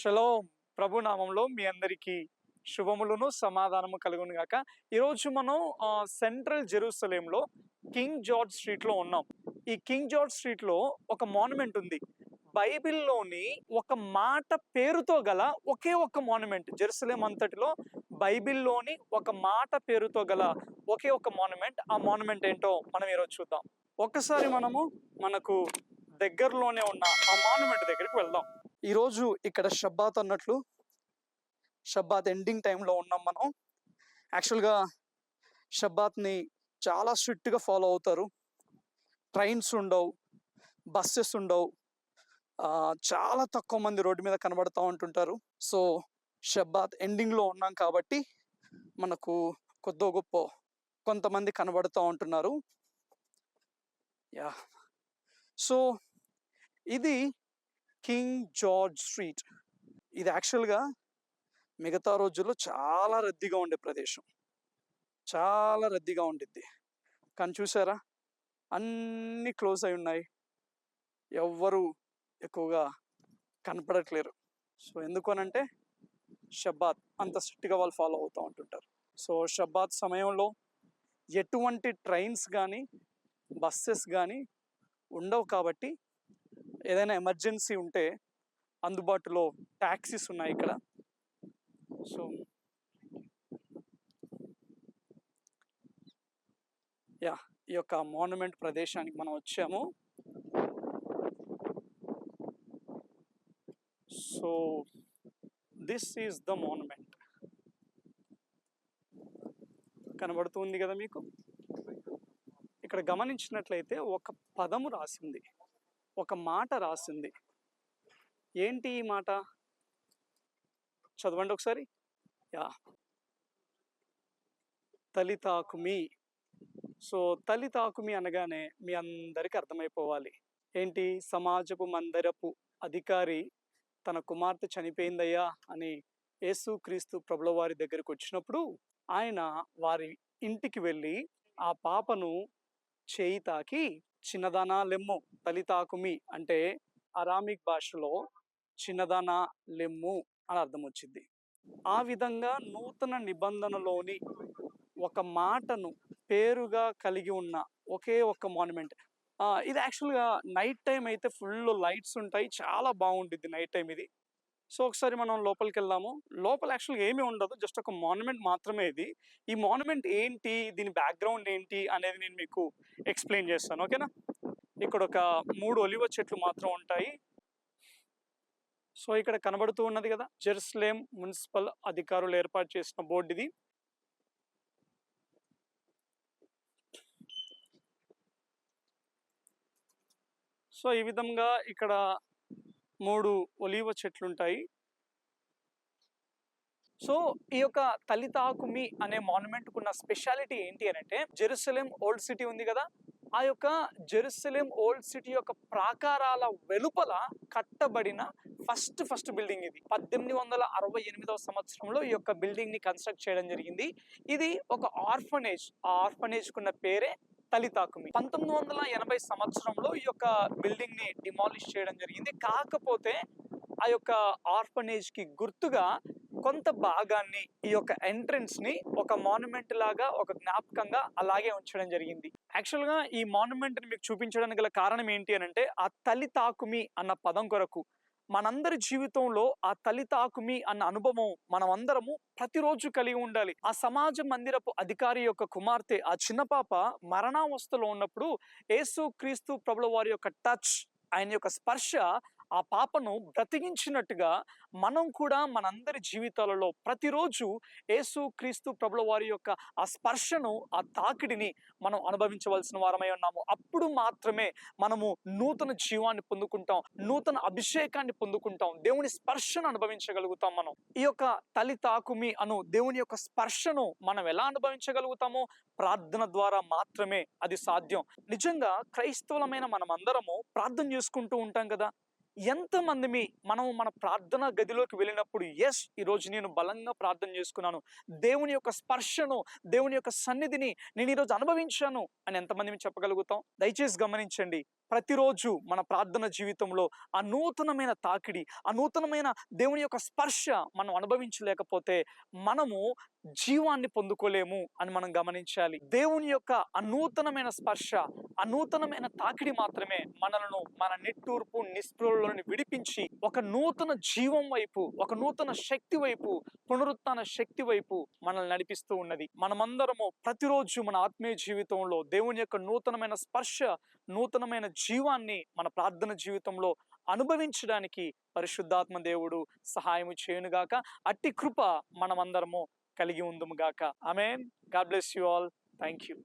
షలో ప్రభునామంలో మీ అందరికీ శుభములను సమాధానము కలుగును గాక. ఈరోజు మనం సెంట్రల్ జెరూసలేంలో కింగ్ జార్జ్ స్ట్రీట్లో ఉన్నాం. ఈ కింగ్ జార్జ్ స్ట్రీట్లో ఒక మాన్యుమెంట్ ఉంది. బైబిల్లోని ఒక మాట పేరుతో గల ఒకే ఒక మాన్యుమెంట్ జెరూసలేం అంతటిలో బైబిల్లోని ఒక మాట పేరుతో గల ఒకే ఒక మాన్యుమెంట్ ఆ మాన్యుమెంట్ ఏంటో మనం ఈరోజు చూద్దాం. ఒక్కసారి మనము మనకు దగ్గరలోనే ఉన్న ఆ మాన్యుమెంట్ దగ్గరికి వెళ్దాం. ఈరోజు ఇక్కడ షబ్బాత్ అన్నట్లు షబ్బాత్ ఎండింగ్ టైంలో ఉన్నాం మనం. యాక్చువల్గా షబ్బాత్ని చాలా స్ట్రిక్ట్గా ఫాలో అవుతారు. ట్రైన్స్ ఉండవు బస్సెస్ ఉండవు. చాలా తక్కువ మంది రోడ్డు మీద కనబడతా ఉంటుంటారు. సో షబ్బాత్ ఎండింగ్లో ఉన్నాం కాబట్టి మనకు కొద్దో గొప్ప కొంతమంది కనబడుతూ ఉంటున్నారు. యా సో ఇది కింగ్ జార్జ్ స్ట్రీట్. ఇది యాక్చువల్గా మిగతా రోజుల్లో చాలా రద్దీగా ఉండే ప్రదేశం. చాలా రద్దీగా ఉండిద్ది. కానీ చూసారా? అన్నీ క్లోజ్ అయి ఉన్నాయి. ఎవ్వరు ఎక్కువగా కనపడట్లేరు. సో ఎందుకనంటే షబ్బాత్ అంత స్ట్రిక్ట్గా వాళ్ళు ఫాలో అవుతూ ఉంటుంటారు. సో షబ్బాత్ సమయంలో ఎటువంటి ట్రైన్స్ కానీ బస్సెస్ కానీ ఉండవు కాబట్టి ఏదైనా ఎమర్జెన్సీ ఉంటే అందుబాటులో ట్యాక్సీస్ ఉన్నాయి ఇక్కడ. సో యా ఈ యొక్క మాన్యుమెంట్ ప్రదేశానికి మనం వచ్చాము. So this is the monument. కనబడుతుంది కదా మీకు? ఇక్కడ గమనించినట్లయితే ఒక పదము రాసింది. ఒక మాట రాసింది. ఏంటి ఈ మాట? చదవండి ఒకసారి. యా. తలితాకుమి సో తలితాకుమి అనగానే మీ అందరికీ అర్థమైపోవాలి. ఏంటి? సమాజపు మందరపు అధికారి తన కుమార్తె చనిపోయిందయ్యా అని యేసుక్రీస్తు ప్రభుల వారి దగ్గరికి వచ్చినప్పుడు ఆయన వారి ఇంటికి వెళ్ళి ఆ పాపను చేయి తాకి చిన్నదానా లెమ్ము తలితాకుమి అంటే అరామిక్ భాషలో చిన్నదానా లెమ్ము అని అర్థం వచ్చింది. ఆ విధంగా నూతన నిబంధనలోని ఒక మాటను పేరుగా కలిగి ఉన్న ఒకే ఒక్క మాన్యుమెంట్ ఇది యాక్చువల్గా నైట్ టైం అయితే ఫుల్ లైట్స్ ఉంటాయి. చాలా బాగుంటుంది నైట్ టైం ఇది. సో ఒకసారి మనం లోపలికి వెళ్దాము లోపల యాక్చువల్గా ఏమీ ఉండదు. జస్ట్ ఒక మాన్యుమెంట్ మాత్రమే ఇది. ఈ మాన్యుమెంట్ ఏంటి? దీని బ్యాక్గ్రౌండ్ ఏంటి? అనేది నేను మీకు ఎక్స్ప్లెయిన్ చేస్తాను. ఓకేనా? ఇక్కడ ఒక మూడు ఒలివ చెట్లు మాత్రం ఉంటాయి. సో ఇక్కడ కనబడుతూ ఉన్నది కదా! జెరూసలేం మున్సిపల్ అధికారులు ఏర్పాటు చేసిన బోర్డు ఇది. సో ఈ విధంగా ఇక్కడ మూడు ఒలీవ చెట్లుంటాయి. సో ఈ యొక్క తలితాకుమి అనే మాన్యుమెంట్ కున్న స్పెషాలిటీ ఏంటి అని అంటే జెరూసలేం ఓల్డ్ సిటీ ఉంది కదా. ఆ యొక్క జెరూసలేం ఓల్డ్ సిటీ యొక్క ప్రాకారాల వెలుపల కట్టబడిన ఫస్ట్ ఫస్ట్ బిల్డింగ్ ఇది. పద్దెనిమిది వందల అరవై ఎనిమిదవ సంవత్సరంలో ఈ యొక్క బిల్డింగ్ని కన్స్ట్రక్ట్ చేయడం జరిగింది. ఇది ఒక ఆర్ఫనేజ్ ఆ ఆర్ఫనేజ్ కున్న పేరే తలితాకుమి పంతొమ్మిది వందల ఎనభై సంవత్సరంలో ఈ యొక్క బిల్డింగ్ని డిమాలిష్ చేయడం జరిగింది. కాకపోతే ఆ యొక్క ఆర్ఫనేజ్కి గుర్తుగా కొంత భాగాన్ని ఈ యొక్క ఎంట్రన్స్ని ఒక మాన్యుమెంట్ లాగా ఒక జ్ఞాపకంగా అలాగే ఉంచడం జరిగింది. యాక్చువల్గా ఈ మాన్యుమెంట్ని మీకు చూపించడానికి గల కారణం ఏంటి అని అంటే ఆ తల్లి తాకుమి అన్న పదం కొరకు మనందరి జీవితంలో ఆ తల్లి తాకుమి అన్న అనుభవం మనం అందరము ప్రతిరోజు కలిగి ఉండాలి. ఆ సమాజ మందిరపు అధికారి యొక్క కుమార్తె ఆ చిన్న పాప మరణావస్థలో ఉన్నప్పుడు యేసు క్రీస్తు ప్రభుల వారి యొక్క టచ్ ఆయన యొక్క స్పర్శ ఆ పాపను బ్రతికించినట్టుగా మనం కూడా మనందరి జీవితాలలో ప్రతిరోజు యేసు క్రీస్తు ప్రభుల వారి యొక్క ఆ స్పర్శను ఆ తాకిడిని మనం అనుభవించవలసిన వారమై ఉన్నాము. అప్పుడు మాత్రమే మనము నూతన జీవాన్ని పొందుకుంటాం నూతన అభిషేకాన్ని పొందుకుంటాం దేవుని స్పర్శను అనుభవించగలుగుతాం మనం. ఈ యొక్క తలి తాకుమి అను దేవుని యొక్క స్పర్శను మనం ఎలా అనుభవించగలుగుతామో ప్రార్థన ద్వారా మాత్రమే అది సాధ్యం. నిజంగా క్రైస్తవులమైన మనం అందరము ప్రార్థన చేసుకుంటూ ఉంటాం కదా? ఎంతమంది మీ మనం మన ప్రార్థన గదిలోకి వెళ్ళినప్పుడు ఎస్ ఈరోజు నేను బలంగా ప్రార్థన చేసుకున్నాను. దేవుని యొక్క స్పర్శను దేవుని యొక్క సన్నిధిని నేను ఈరోజు అనుభవించాను. అని ఎంతమంది మేము చెప్పగలుగుతాం? దయచేసి గమనించండి. ప్రతిరోజు మన ప్రార్థన జీవితంలో ఆ నూతనమైన తాకిడి ఆ నూతనమైన దేవుని యొక్క స్పర్శ మనం అనుభవించలేకపోతే మనము జీవాన్ని పొందుకోలేము అని మనం గమనించాలి. దేవుని యొక్క అనూతనమైన స్పర్శ అనూతనమైన తాకిడి మాత్రమే మనలను మన నిట్టూర్పు మనల్ని విడిపించి ఒక నూతన జీవం వైపు ఒక నూతన శక్తి వైపు పునరుత్న శక్తి వైపు మనల్ని నడిపిస్తూ ఉన్నది. మనమందరము ప్రతిరోజు మన ఆత్మీయ జీవితంలో దేవుని యొక్క నూతనమైన స్పర్శ నూతనమైన జీవాన్ని మన ప్రార్థన జీవితంలో అనుభవించడానికి పరిశుద్ధాత్మ దేవుడు సహాయము చేయనుగాక. అట్టి కృప మనమందరము కలిగి ఉందుము గాక. Amen. God bless you all. Thank you